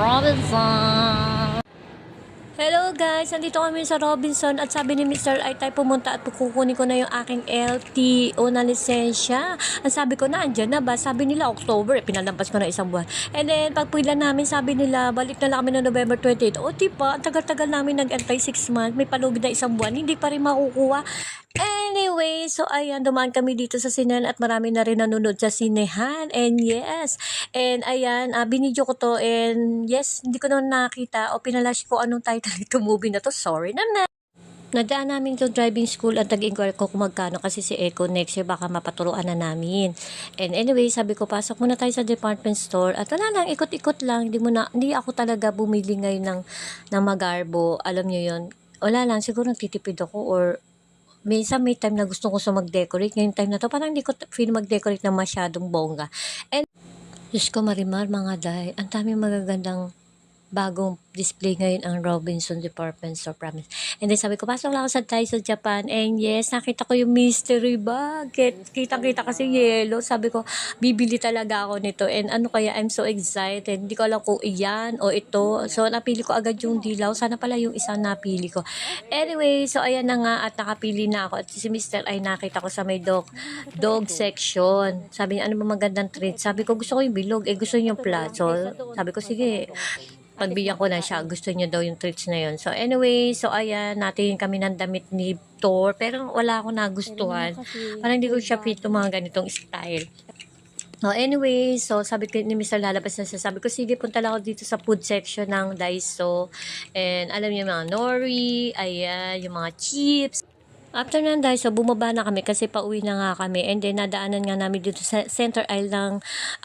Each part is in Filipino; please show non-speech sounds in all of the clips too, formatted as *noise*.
Robinson. Hello guys, nandito kami sa Robinson at sabi ni Mr. ay tayo pumunta at kukunin ko na yung aking LTO na lisensya. Ang sabi ko na, andyan na ba? Sabi nila October, eh, pinalampas ko na isang buwan. And then, pagpila namin, sabi nila, balik na lang kami na November 28. O? Ang tagal-tagal namin nag-antay 6 months, may palugid na isang buwan, hindi pa rin makukuha. Anyway, so ayan, dumaan kami dito sa sinehan at marami na rin nanonood sa sinehan. And yes, and ayan, uh, binidyo ko to and yes, hindi ko na nakita o pinalash ko anong title nito *laughs* movie na to. Sorry na na. Nadaan namin to driving school at nag-inquire ko kung magkano kasi si Echo next year baka mapaturuan na namin. And anyway, sabi ko pasok muna tayo sa department store at wala lang, ikot-ikot lang. Hindi, mo na, hindi ako talaga bumili ngayon ng, ng magarbo. Alam nyo yon Wala lang, siguro nagtitipid ako or minsan may time na gusto ko sa mag-decorate. Ngayong time na to, parang hindi ko feel mag-decorate na masyadong bongga. And, Diyos ko marimar mga day, ang dami magagandang bagong display ngayon ang Robinson Department Store Promise. And then sabi ko, pasok lang ako sa Daiso Japan. And yes, nakita ko yung mystery bag. Kita-kita kasi yellow. Sabi ko, bibili talaga ako nito. And ano kaya, I'm so excited. Hindi ko alam kung iyan o ito. So, napili ko agad yung dilaw. Sana pala yung isang napili ko. Anyway, so ayan na nga at nakapili na ako. At si Mr. ay nakita ko sa may dog, dog section. Sabi niya, ano ba magandang treat? Sabi ko, gusto ko yung bilog. Eh, gusto niyo yung flat. So, sabi ko, sige, pagbigyan ko na siya, gusto niya daw yung treats na yun. So anyway, so ayan, natin kami ng damit ni Thor, pero wala akong nagustuhan. Parang hindi ko siya fit yung mga ganitong style. Oh, anyway, so sabi ko ni Mr. lalabas na siya. Sabi ko, sige, punta lang ako dito sa food section ng Daiso. And alam niyo mga nori, ayan, yung mga chips. After nun dahil so bumaba na kami kasi pauwi na nga kami and then nadaanan nga namin dito sa center aisle ng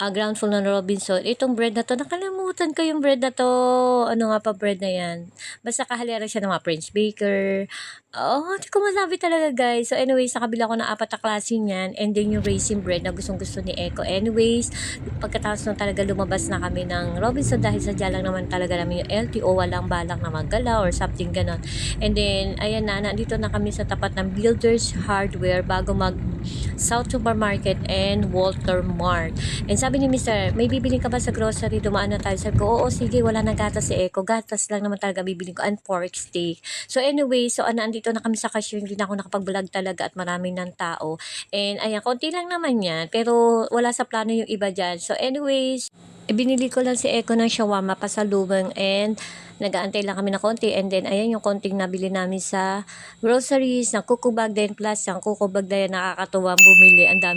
ah, ground floor ng Robinson. Itong bread na to, nakalimutan ko yung bread na to. Ano nga pa bread na yan? Basta kahalera siya ng mga French baker. Oh, hindi ko masabi talaga guys. So anyway, sa kabila ko ng apat na klase niyan and then yung raisin bread na gustong gusto ni Echo. Anyways, pagkatapos nung talaga lumabas na kami ng Robinson dahil sadya lang naman talaga namin yung LTO, walang balak na maggala or something ganon. And then, ayan na, nandito na kami sa tapat ng Builders Hardware bago mag South Supermarket and Walter Mart. And sabi ni Mr. may bibili ka ba sa grocery? Dumaan na tayo. Sabi ko, oo, sige, wala na gatas si Echo. Gatas lang naman talaga bibili ko and pork steak. So anyway, so ano, andito na kami sa cashier. Hindi na ako nakapag-vlog talaga at maraming ng tao. And ayan, konti lang naman yan. Pero wala sa plano yung iba dyan. So anyways, Ibinili ko lang si Echo ng shawarma pasalubong and nag-aantay lang kami na konti. And then ayan yung konting nabili namin sa groceries ng kukubag din plus yung kukubag na yan nakakatuwang bumili. Ang dami